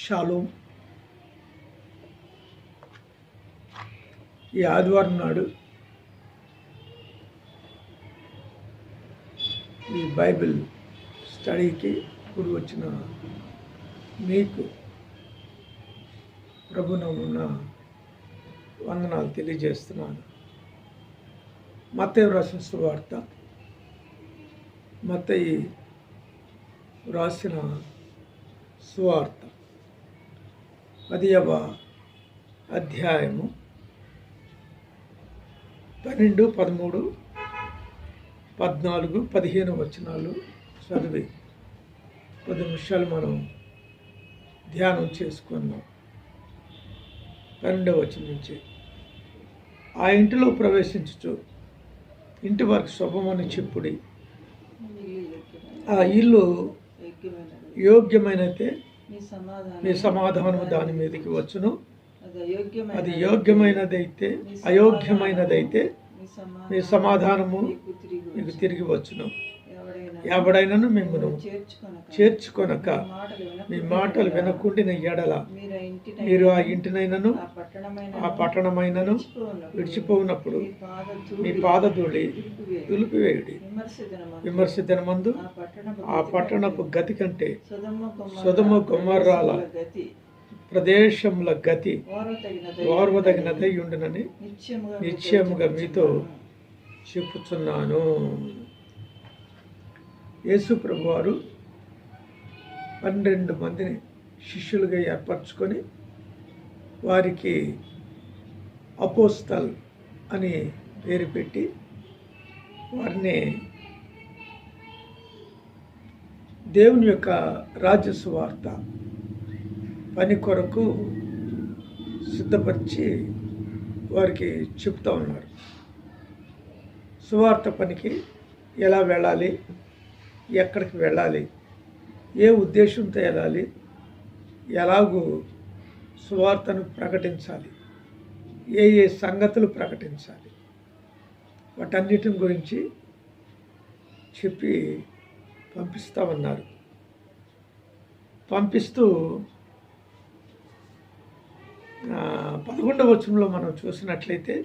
Shalom. ఈ ఆదివారం నాడు ఈ బైబిల్ స్టడీకి ఇప్పుడు వచ్చిన మీకు ప్రభునమున్న వందనాలు తెలియజేస్తున్నాను. మత్తయి రాసిన సువార్త మత్తయి రాసిన సువార్త. పదియవ అధ్యాయము పన్నెండు పదమూడు పద్నాలుగు పదిహేను వచనాలు చదివి పది నిమిషాలు మనం ధ్యానం చేసుకున్నాం పన్నెండవ వచనం నుంచి. ఆ ఇంటిలో ప్రవేశించుచు. ఇంటి వరకు శుభమని చెప్పుడి. ఆ ఇల్లు యోగ్యమైనతే మీ సమాధానం మీ సమాధానము దాని మీదకి వచ్చును. అది యోగ్యమైనదైతే అయోగ్యమైనదైతే మీ సమాధానం మీ సమాధానము మీకు తిరిగి వచ్చును. ఎవడైనను మిమ్మను చేర్చుకొనక మీ మాటలు వినకుండిన ఎడల మీరు ఆ ఇంటినైనను ఆ పట్టణమైన ఆ పట్టణమైనను విడిచిపోవునప్పుడు మీ పాద మీ ధూళి పాదధూళి. తులిపివేయుడి విమర్శ దినమందు ఆ పట్టణపు గతి కంటే సుధమ గతి. ప్రదేశముల గతి ఓర్వదగినదై ఉండునని నిశ్చయముగా మీతో చెప్పుచున్నాను. యేసు ప్రభువారు పన్నెండు మందిని శిష్యులుగా ఏర్పరచుకొని వారికి అపోస్తల్ అని పేరు పెట్టి వారిని దేవుని యొక్క రాజ్య సువార్త పని కొరకు సిద్ధపరిచి వారికి చెప్తా ఉన్నారు. సువార్త పనికి ఎలా వెళ్ళాలి? ఎక్కడికి వెళ్ళాలి? ఏ ఉద్దేశంతో వెళ్ళాలి? ఎలాగూ సువార్తను ప్రకటించాలి? ఏ ఏ సంగతులు ప్రకటించాలి? వాటన్నిటిని గురించి చెప్పి పంపిస్తా ఉన్నారు పంపిస్తూ పదకొండవ వచనంలో మనం చూసినట్లయితే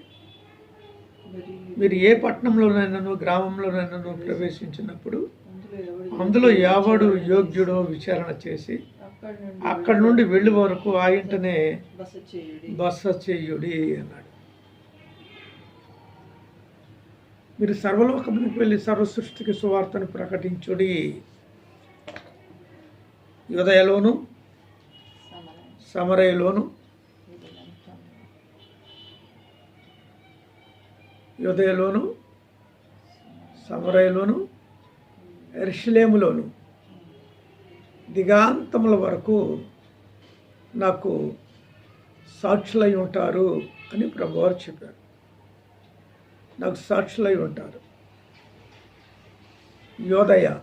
మీరు ఏ పట్టణంలోనైనాను గ్రామంలోనైనాను ప్రవేశించినప్పుడు అందులో ఎవడు యోగ్యుడో విచారణ చేసి అక్కడి నుండి వెళ్ళి వరకు ఆ ఇంటనే బస చేయుడి చేయుడి అన్నాడు. మీరు సర్వలోకమునికి వెళ్ళి సర్వ సృష్టికి సువార్తను ప్రకటించుడి. యోదయలోను సమరయలోను యుదయలోను సమరయలోను ఎర్షలేములోను. దిగాంతముల వరకు నాకు సాక్షులై ఉంటారు అని ప్రభువారు చెప్పారు. నాకు సాక్షులై ఉంటారు. యోదయ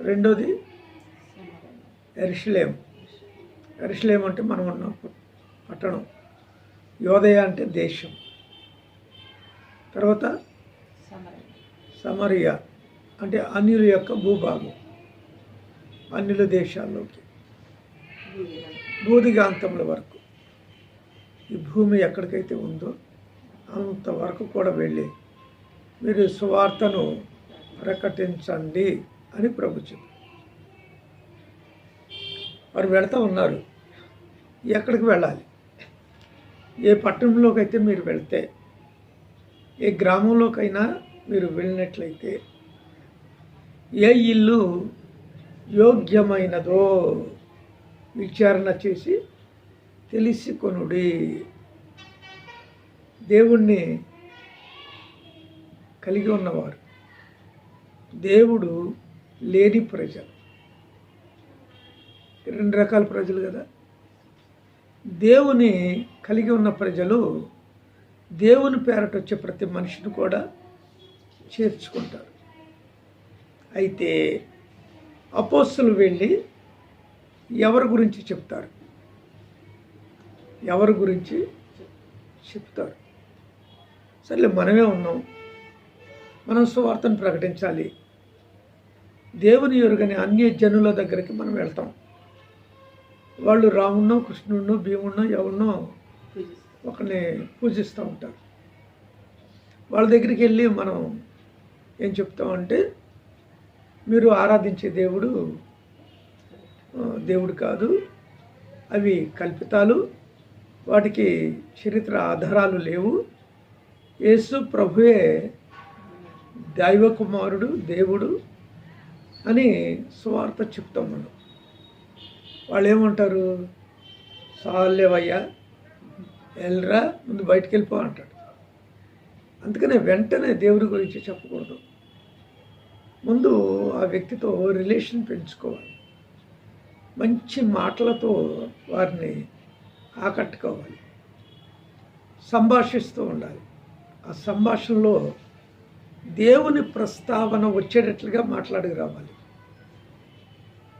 రెండోది సమరం ఎరుషలేం ఎరుషలేం అంటే మనం ఉన్న. పట్టణం. యోదయ అంటే దేశం. తర్వాత సమరియా అంటే అన్యుల యొక్క భూభాగం అన్యుల దేశాల్లోకి. భూదిగాంతముల వరకు. ఈ భూమి ఎక్కడికైతే ఉందో అంతవరకు కూడా వెళ్ళి మీరు సువార్తను ప్రకటించండి అని ప్రభు చెప్పారు వారు వెళ్తూ ఉన్నారు. ఎక్కడికి వెళ్ళాలి? ఏ పట్టణంలోకి అయితే మీరు వెళ్తే ఏ గ్రామంలోకైనా మీరు వెళ్ళినట్లయితే ఏ ఇల్లు యోగ్యమైనదో విచారణ చేసి తెలుసుకొనుడి. దేవుణ్ణి కలిగి ఉన్నవారు. దేవుడు లేని ప్రజలు. రెండు రకాల ప్రజలు కదా. దేవుని కలిగి ఉన్న ప్రజలు దేవుని పేరట వచ్చే ప్రతి మనిషిని కూడా చేర్చుకుంటారు. అయితే అపోస్తులు వెళ్ళి ఎవరి గురించి చెప్తారు? ఎవరి గురించి చెప్తారు? సర్లే మనమే ఉన్నాం. మనం సువార్తను ప్రకటించాలి. దేవుని ఎరుగని అన్య జనుల దగ్గరికి మనం వెళ్తాం. వాళ్ళు రామున్నో కృష్ణుడినో భీముణ్ణో ఎవరినో ఒకరిని పూజిస్తూ ఉంటారు. వాళ్ళ దగ్గరికి వెళ్ళి మనం ఏం చెప్తామంటే మీరు ఆరాధించే దేవుడు దేవుడు కాదు. అవి కల్పితాలు. వాటికి చరిత్ర ఆధారాలు లేవు. యేసు ప్రభువే దైవ కుమారుడు దేవుడు అని సువార్త చెప్తాం మనం వాళ్ళు ఏమంటారు సాలేవయ్యా ఎల్రా ముందు బయటికి వెళ్ళిపో అంటాడు. అందుకనే వెంటనే దేవుడి గురించి చెప్పకూడదు. ముందు ఆ వ్యక్తితో రిలేషన్ పెంచుకోవాలి. మంచి మాటలతో వారిని ఆకట్టుకోవాలి. సంభాషిస్తూ ఉండాలి. ఆ సంభాషణలో దేవుని ప్రస్తావన వచ్చేటట్లుగా మాట్లాడికి రావాలి.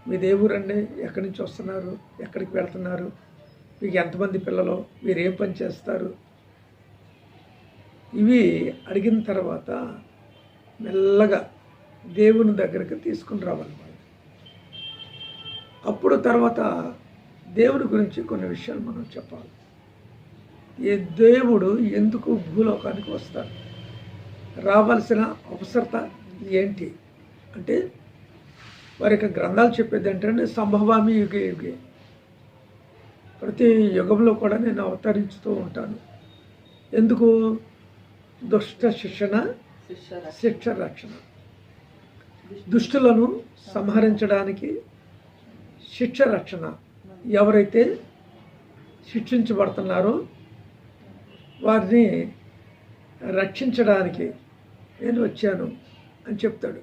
మీ దేవురండి ఎక్కడి నుంచి వస్తున్నారు ఎక్కడికి వెళ్తున్నారు మీకు ఎంతమంది పిల్లలు మీరు ఏం పని చేస్తారు ఇవి అడిగిన తర్వాత మెల్లగా దేవుని దగ్గరికి తీసుకుని రావాలి అప్పుడు తర్వాత దేవుని గురించి కొన్ని విషయాలు మనం చెప్పాలి. ఏ దేవుడు ఎందుకు భూలోకానికి వస్తాడు? రావాల్సిన అవసరత ఏంటి? అంటే వారి యొక్క గ్రంథాలు చెప్పేది ఏంటంటే సంభవామి యుగే యుగే. ప్రతి యుగంలో కూడా నేను అవతరించుతూ ఉంటాను. ఎందుకు? దుష్ట శిక్షణ శిక్ష రక్షణ. దుష్టులను సంహరించడానికి శిక్ష రక్షణ. ఎవరైతే శిక్షించబడుతున్నారో వారిని రక్షించడానికి నేను వచ్చాను అని చెప్తాడు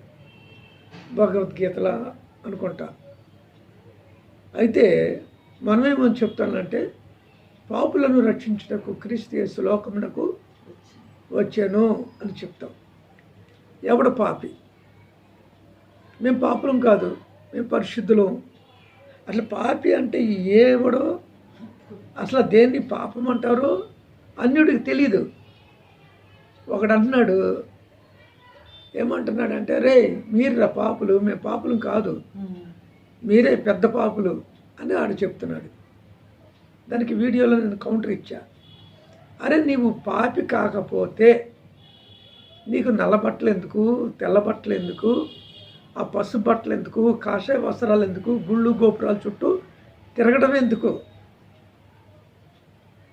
భగవద్గీతలా అనుకుంటా. అయితే మనమేమని చెప్తానంటే పాపులను రక్షించుటకు క్రీస్తు యేసు లోకమునకు వచ్చాను అని చెప్తాం. ఎవడు పాపి? మేము పాపులం కాదు మేము పరిశుద్ధులం. అసలు పాపి అంటే ఏవడో అసలు దేన్ని పాపం అంటారో అన్యుడికి తెలీదు. ఒకడు అంటున్నాడు ఏమంటున్నాడంటే రే మీరురా పాపులు మేము పాపులం కాదు. మీరే పెద్ద పాపులు అని ఆడు చెప్తున్నాడు. దానికి వీడియోలో నేను కౌంటర్ ఇచ్చా. అరే నీవు పాపి కాకపోతే నీకు నల్ల బట్టలు ఎందుకు తెల్ల బట్టలు ఎందుకు ఆ పసుపు బట్టలు ఎందుకు కాషాయ వస్త్రాలు ఎందుకు గుళ్ళు గోపురాల చుట్టూ తిరగడం ఎందుకు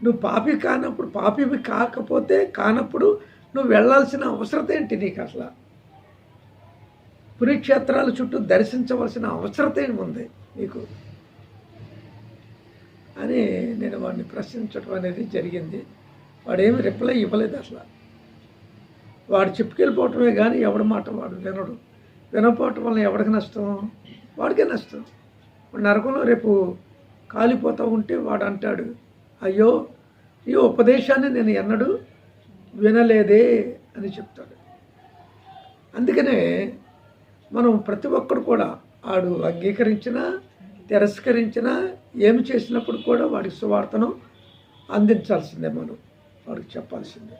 నువ్వు పాపి కానప్పుడు పాపివి కాకపోతే కానప్పుడు నువ్వు వెళ్ళాల్సిన అవసరత ఏంటి నీకు అసలు పుణ్యక్షేత్రాల చుట్టూ దర్శించవలసిన అవసరత ఉంది నీకు? అని నేను వాడిని ప్రశ్నించడం అనేది జరిగింది. వాడేమి రిప్లై ఇవ్వలేదు అసలు. వాడు చెప్పుకెళ్ళిపోవటమే కానీ ఎవడు మాట వాడు వినడు. వినకపోవటం వల్ల ఎవడికి నష్టం? వాడికే నష్టం. నరకంలో రేపు కాలిపోతూ ఉంటే వాడు అంటాడు అయ్యో ఈ ఉపదేశాన్ని నేను ఎన్నడూ వినలేదే అని చెప్తాడు. అందుకనే మనం ప్రతి ఒక్కడు కూడా ఆడు అంగీకరించినా తిరస్కరించినా ఏమి చేసినప్పుడు కూడా వాడికి సువార్తను అందించాల్సిందే మనం. వాడికి చెప్పాల్సిందే.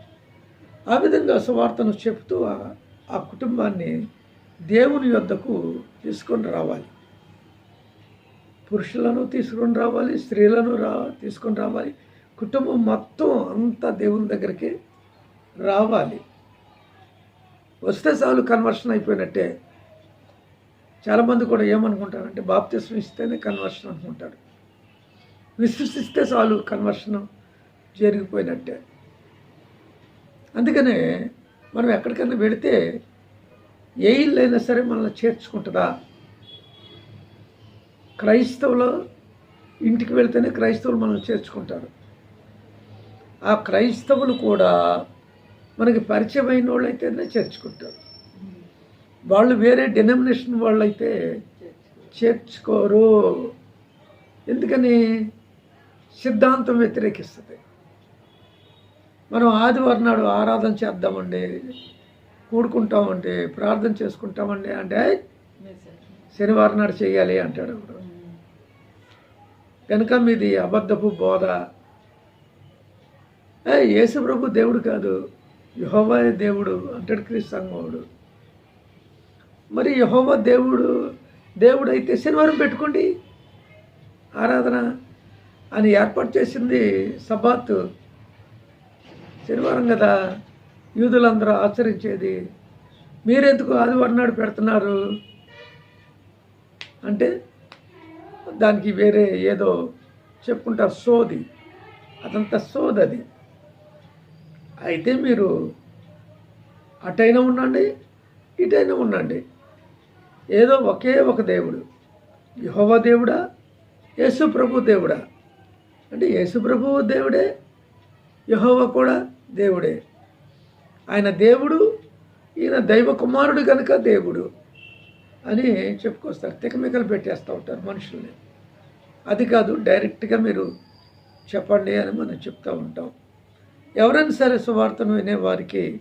ఆ విధంగా సువార్తను చెప్తూ ఆ- కుటుంబాన్ని దేవుని యొద్దకు తీసుకొని రావాలి. పురుషులను తీసుకొని రావాలి స్త్రీలను రా తీసుకొని రావాలి. కుటుంబం మొత్తం అంతా దేవుని దగ్గరికి రావాలి. వస్తే చాలు కన్వర్షన్ అయిపోయినట్టే. చాలామంది కూడా ఏమనుకుంటారంటే బాప్తిస్మ ఇస్తేనే కన్వర్షన్ అనుకుంటారు. విశ్వసిస్తే చాలు కన్వర్షన్ జరిగిపోయినట్టే. అందుకనే మనం ఎక్కడికైనా వెళితే ఏ ఇల్లు అయినా సరే మనల్ని చేర్చుకుంటుందా? క్రైస్తవులు ఇంటికి వెళ్తేనే క్రైస్తవులు మనల్ని చేర్చుకుంటారు. ఆ క్రైస్తవులు కూడా మనకి పరిచయం అయిన వాళ్ళు అయితేనే చేర్చుకుంటారు. వాళ్ళు వేరే డినామినేషన్ వాళ్ళు అయితే చేర్చుకోరు. ఎందుకని? సిద్ధాంతం వ్యతిరేకిస్తుంది. మనం ఆదివారం నాడు ఆరాధన చేద్దామండి. కూడుకుంటామండి. ప్రార్థన చేసుకుంటామండి అంటే శనివారం నాడు చేయాలి అంటాడు ఒకడు కనుక మీది అబద్ధపు బోధ. యేసు ప్రభు దేవుడు కాదు. యహోవాయే దేవుడు అంటాడు క్రీస్తు సంఘముడు మరి యహోవా దేవుడు దేవుడు అయితే శనివారం పెట్టుకోండి. ఆరాధన అని ఏర్పాటు చేసింది సబాత్ శనివారం కదా. యూదులందరూ ఆచరించేది మీరెందుకు ఆదివారం నాడు పెడుతున్నారు? అంటే దానికి వేరే ఏదో చెప్పుకుంటారు సోది. అదంతా సోది అది. అయితే మీరు అటైనా ఉండండి ఇటైనా ఉండండి. ఏదో ఒకే ఒక దేవుడు. యహోవ దేవుడా? యేసు ప్రభు దేవుడా? అంటే యేసు ప్రభువు దేవుడే యహోవ కూడా? దేవుడే. ఆయన దేవుడు ఈయన దైవ కుమారుడు కనుక దేవుడు అని చెప్పుకొస్తారు. తికమికలు పెట్టేస్తూ ఉంటారు మనుషుల్ని. అది కాదు డైరెక్ట్గా మీరు చెప్పండి అని మనం చెప్తూ ఉంటాం. ఎవరైనా సరే సువార్తను వినేవారికి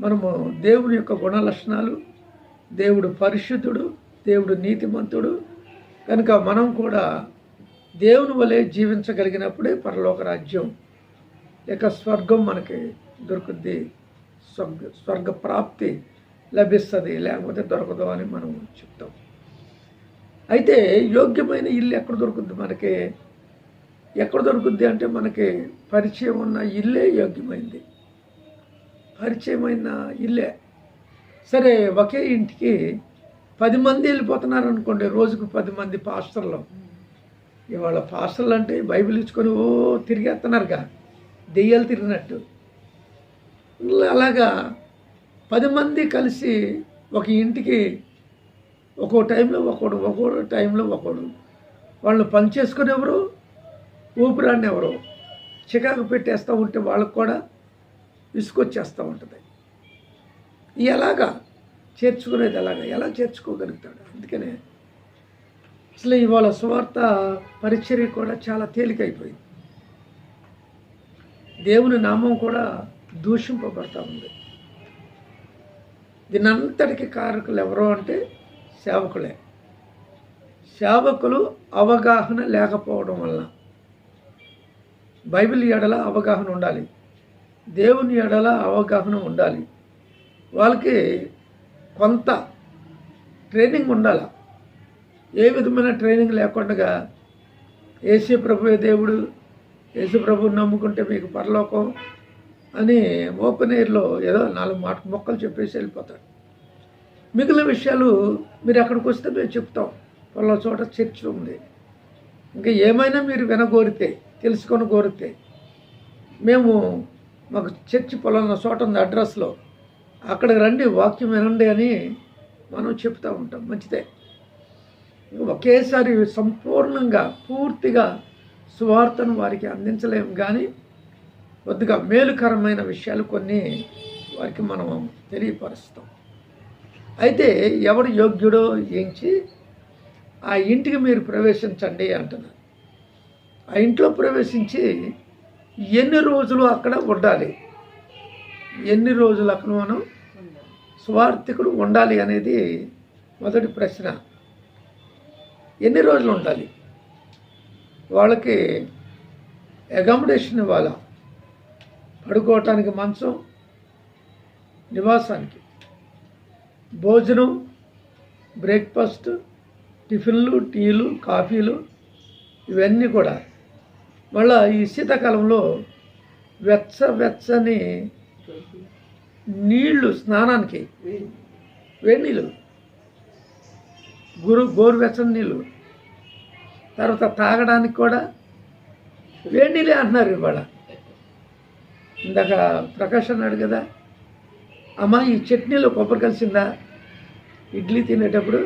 మనము దేవుని యొక్క గుణ లక్షణాలు దేవుడు పరిశుద్ధుడు దేవుడు నీతిమంతుడు కనుక మనం కూడా దేవుని వలె జీవించగలిగినప్పుడే పరలోక రాజ్యం ఇక స్వర్గం మనకి దొరుకుద్ది. స్వర్గ స్వర్గ ప్రాప్తి లభిస్తుంది లేకపోతే దొరకదు అని మనం చెప్తాం. అయితే యోగ్యమైన ఇల్లు ఎక్కడ దొరుకుద్ది మనకి? ఎక్కడ దొరుకుద్ది అంటే మనకి పరిచయం ఉన్న ఇల్లే యోగ్యమైంది. పరిచయమైన ఇల్లే. సరే ఒకే ఇంటికి పది మంది వెళ్ళిపోతున్నారు అనుకోండి రోజుకు పది మంది పాస్టర్లు. ఇవాళ పాస్టర్లు అంటే బైబిల్ ఇచ్చుకొని ఓ తిరిగేస్తున్నారుగా దెయ్యాలు తిరిగినట్టు. అలాగా పది మంది కలిసి ఒక ఇంటికి ఒక్కో టైంలో ఒకడు ఒక్కో టైంలో ఒకడు వాళ్ళు పని చేసుకుని ఎవరు? ఊపిరాన్ని ఎవరు? చికాకు పెట్టేస్తూ ఉంటే వాళ్ళకు కూడా విసుకొచ్చేస్తూ ఉంటుంది. ఎలాగా చేర్చుకునేది ఎలాగా? ఎలా చేర్చుకోగలుగుతాడు? అందుకనే అసలు ఇవాళ స్వార్థ పరిచర్య కూడా చాలా తేలికైపోయింది. దేవుని నామం కూడా దూషింపబడతా ఉంది. దీనంతటికి కారకులు ఎవరు అంటే సేవకులే. సేవకులు అవగాహన లేకపోవడం వలన. బైబిల్ ఎడల అవగాహన ఉండాలి. దేవుని ఎడల అవగాహన ఉండాలి. వాళ్ళకి కొంత ట్రైనింగ్ ఉండాలి. ఏ విధమైన ట్రైనింగ్ లేకుండా ఏసీ ప్రభువే దేవుడు యేసుప్రభుని నమ్ముకుంటే మీకు పరలోకం అని ఓపెన్ ఎయిర్లో ఏదో నాలుగు మాట మొక్కలు చెప్పేసి వెళ్ళిపోతాడు మిగిలిన విషయాలు మీరు అక్కడికి వస్తే మేము చెప్తాం. పలో చోట చర్చ్ ఉంది. ఇంకా ఏమైనా మీరు వినగోరితే తెలుసుకొని కోరితే మేము మాకు చర్చి పొలం చోట ఉంది అడ్రస్లో అక్కడికి రండి వాక్యం వినండి అని మనం చెప్తూ ఉంటాం. మంచిదే. ఒకేసారి సంపూర్ణంగా పూర్తిగా సువార్తను వారికి అందించలేము కానీ కొద్దిగా మేలుకరమైన విషయాలు కొన్ని వారికి మనం తెలియపరుస్తాం. అయితే ఎవడు యోగ్యుడో ఏంచి ఆ ఇంటికి మీరు ప్రవేశించండి అంటున్నారు. ఆ ఇంట్లో ప్రవేశించి ఎన్ని రోజులు అక్కడ ఉండాలి? ఎన్ని రోజులు అక్కడ మనం స్వార్థికుడు ఉండాలి అనేది మొదటి ప్రశ్న. ఎన్ని రోజులు ఉండాలి? వాళ్ళకి అకామిడేషన్ ఇవ్వాలా? పడుకోవటానికి మంచం నివాసానికి. భోజనం బ్రేక్ఫాస్ట్ టిఫిన్లు టీలు కాఫీలు ఇవన్నీ కూడా. మళ్ళా ఈ శీతాకాలంలో వెచ్చ వెచ్చని నీళ్ళు స్నానానికి వేడి నీళ్ళు గురు గోరువెచ్చని నీళ్ళు తర్వాత తాగడానికి కూడా వేడినీళ్ళే అంటున్నారు ఇవాళ. ఇందాక ప్రకాష్ అన్నాడు కదా అమ్మ ఈ చట్నీలో కొబ్బరి కలిసిందా? ఇడ్లీ తినేటప్పుడు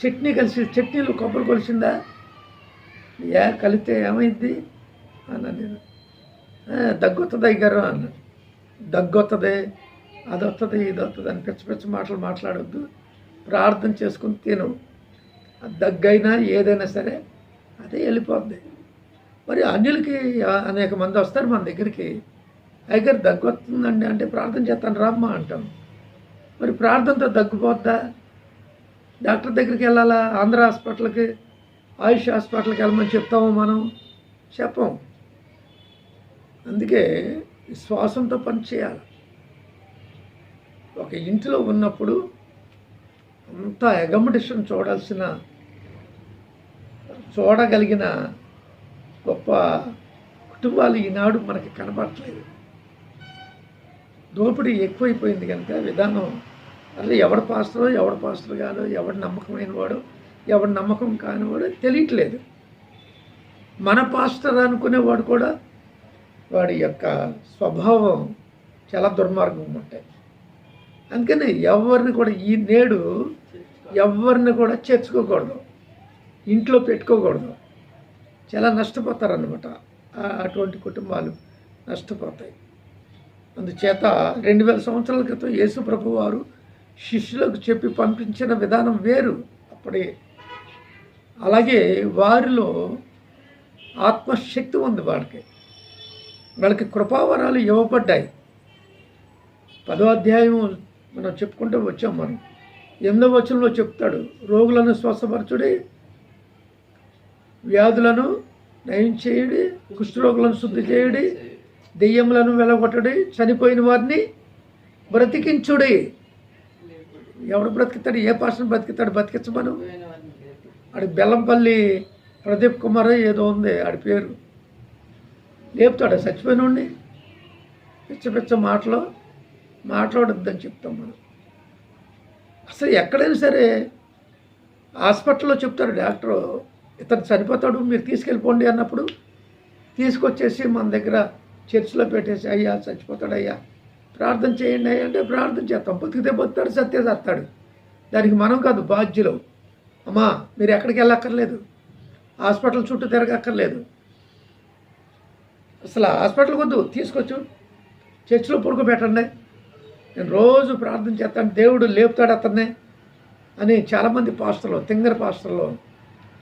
చట్నీ కలిసి చట్నీలో కొబ్బరి కలిసిందా? ఏ కలిస్తే ఏమైంది? అన్నా నేను "ఆ, దగ్గు వస్తుంది అయ్యారు అన్నాడు. దగ్గు వస్తుంది అది వస్తుంది ఇది వస్తుంది అని పిచ్చ పిచ్చ మాటలు మాట్లాడొద్దు. ప్రార్థన చేసుకుని తిను. దగ్గైనా ఏదైనా సరే అదే వెళ్ళిపోద్ది. మరి అన్యులకి అనేక మంది వస్తారు మన దగ్గరికి. అయ్యగారు దగ్గు వస్తుందండి అంటే ప్రార్థన చేస్తాను రామ్మా అంటాం. మరి ప్రార్థనతో దగ్గుపోద్దా? డాక్టర్ దగ్గరికి వెళ్ళాలా? ఆంధ్ర హాస్పిటల్కి ఆయుష్ హాస్పిటల్కి వెళ్ళమని చెప్తాము మనం? చెప్పం. అందుకే విశ్వాసంతో పని చేయాలి. ఒక ఇంటిలో ఉన్నప్పుడు అంత అగమడిషన్ చూడాల్సిన చూడగలిగిన గొప్ప కుటుంబాలు ఈనాడు మనకి కనబడట్లేదు. దోపిడీ ఎక్కువైపోయింది కనుక విధానం అసలు ఎవడ పాస్టరో ఎవడ పాస్టర్ కాదో ఎవడు నమ్మకమైన వాడో ఎవడు నమ్మకం కానివాడో తెలియట్లేదు. మన పాస్టర్ అనుకునేవాడు కూడా వాడి యొక్క స్వభావం చాలా దుర్మార్గం ఉంటాయి అందుకని ఎవరిని కూడా ఈ నేడు ఎవరిని కూడా చేర్చుకోకూడదు. ఇంట్లో పెట్టుకోకూడదు. చాలా నష్టపోతారనమాట అటువంటి కుటుంబాలు నష్టపోతాయి. అందుచేత రెండు వేల సంవత్సరాల క్రితం యేసు ప్రభు వారు శిష్యులకు చెప్పి పంపించిన విధానం వేరు అప్పుడే. అలాగే వారిలో ఆత్మశక్తి ఉంది వాళ్ళకి వాళ్ళకి కృపావరాలు ఇవ్వబడ్డాయి. పదో అధ్యాయం మనం చెప్పుకుంటూ వచ్చాం మనం. ఎనిమిదవ వచనంలో చెప్తాడు రోగులను స్వస్థపరచుడి వ్యాధులను నయం చేయుడి కుష్ఠరోగులను శుద్ధి చేయుడి దెయ్యములను వెలగొట్టడి చనిపోయిన వారిని బ్రతికించుడి. ఎవడు బ్రతికితాడు? ఏ పాసను బ్రతికితాడు? బ్రతికించమను. ఆడి బెల్లంపల్లి ప్రదీప్ కుమార్ ఏదో ఉంది ఆడి పేరు. లేపుతాడు చచ్చిపోయినండి పిచ్చ పిచ్చ మాటలు. మాట్లాడొద్దని చెప్తాం మనం. అసలు ఎక్కడైనా సరే హాస్పిటల్లో చెప్తారు డాక్టరు ఇతను చనిపోతాడు మీరు తీసుకెళ్ళిపోండి అన్నప్పుడు తీసుకొచ్చేసి మన దగ్గర చర్చిలో పెట్టేసి అయ్యా చచ్చిపోతాడు అయ్యా ప్రార్థన చేయండి అయ్యా అంటే ప్రార్థన చేస్తాం. బతికితే బతుతాడు సత్య దానికి మనం కాదు బాధ్యులు. అమ్మా మీరు ఎక్కడికి వెళ్ళక్కర్లేదు. హాస్పిటల్ చుట్టూ తిరగక్కర్లేదు. అసలు హాస్పిటల్కి వద్దు తీసుకొచ్చు. చర్చిలో పడుకోబెట్టండి. నేను రోజు ప్రార్థన చేస్తాను దేవుడు లేపుతాడు అతన్నే అని చాలామంది పాస్టర్లు తింగర పాస్టర్లు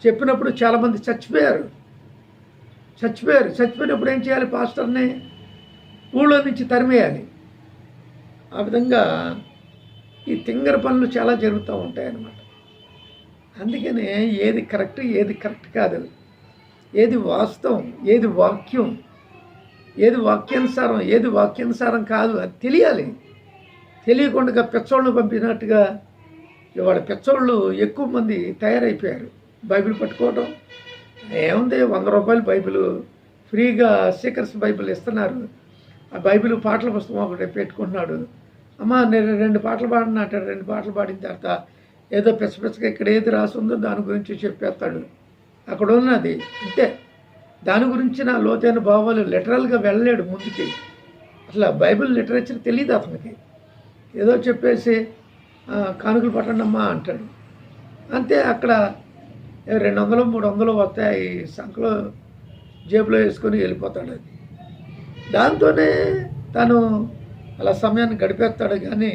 చెప్పినప్పుడు చాలామంది చచ్చిపోయారు. చచ్చిపోయారు. చచ్చిపోయినప్పుడు ఏం చేయాలి? పాస్టర్ని ఊళ్ళో నుంచి తరిమేయాలి. ఆ విధంగా ఈ తింగర పనులు చాలా జరుగుతూ ఉంటాయన్నమాట. అందుకనే ఏది కరెక్ట్ ఏది కరెక్ట్ కాదు. ఏది వాస్తవం ఏది వాక్యం ఏది వాక్యానుసారం ఏది వాక్యానుసారం కాదు అది తెలియాలి. తెలియకుండా పెచ్చోళ్ళు పంపినట్టుగా ఇవాళ పెచ్చోళ్ళు ఎక్కువ మంది తయారైపోయారు. బైబిల్ పట్టుకోవడం ఏముంది వంద రూపాయలు బైబిల్ ఫ్రీగా సీకర్స్ బైబిల్ ఇస్తున్నారు. ఆ బైబిల్ పాటల పుస్తకం ఒకటి పెట్టుకుంటున్నాడు. అమ్మ నేను రెండు పాటలు పాడిన రెండు పాటలు పాడిన తర్వాత ఏదో పిచ్చ ఇక్కడ ఏది రాసిందో దాని గురించి చెప్పేస్తాడు. అక్కడ ఉన్నది అంతే దాని గురించి నా లోతైన భావాలు లిటరల్గా వెళ్ళలేడు ముందుకి. అసలు బైబిల్ లిటరేచర్ తెలియదు అతనికి. ఏదో చెప్పేసి కానుకలు పట్టండమ్మా అంటాడు. అంతే అక్కడ రెండు వందలు మూడు వందలు వస్తాయి. సంఖలో జేబులో వేసుకొని వెళ్ళిపోతాడు అది. దాంతోనే తను అలా సమయాన్ని గడిపేస్తాడు కానీ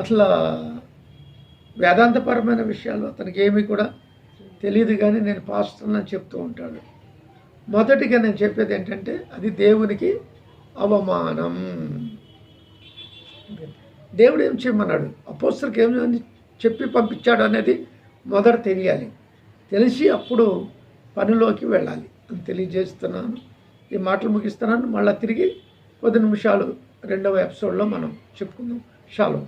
అసలు వేదాంతపరమైన విషయాలు అతనికి ఏమీ కూడా తెలియదు కానీ నేను పాస్తున్నాను అని చెప్తూ ఉంటాడు. మొదటిగా నేను చెప్పేది ఏంటంటే అది దేవునికి అవమానం. దేవుడు ఏం చేయమన్నాడు? అపోస్తలకు ఏం చెప్పి పంపించాడు అనేది మొదట తెలియాలి. తెలిసి అప్పుడు పనిలోకి వెళ్ళాలి. అని తెలియజేస్తున్నాను. ఈ మాటలు ముగిస్తున్నాను. మళ్ళీ తిరిగి కొద్ది నిమిషాలు రెండవ ఎపిసోడ్లో మనం చెప్పుకుందాం. షాలో.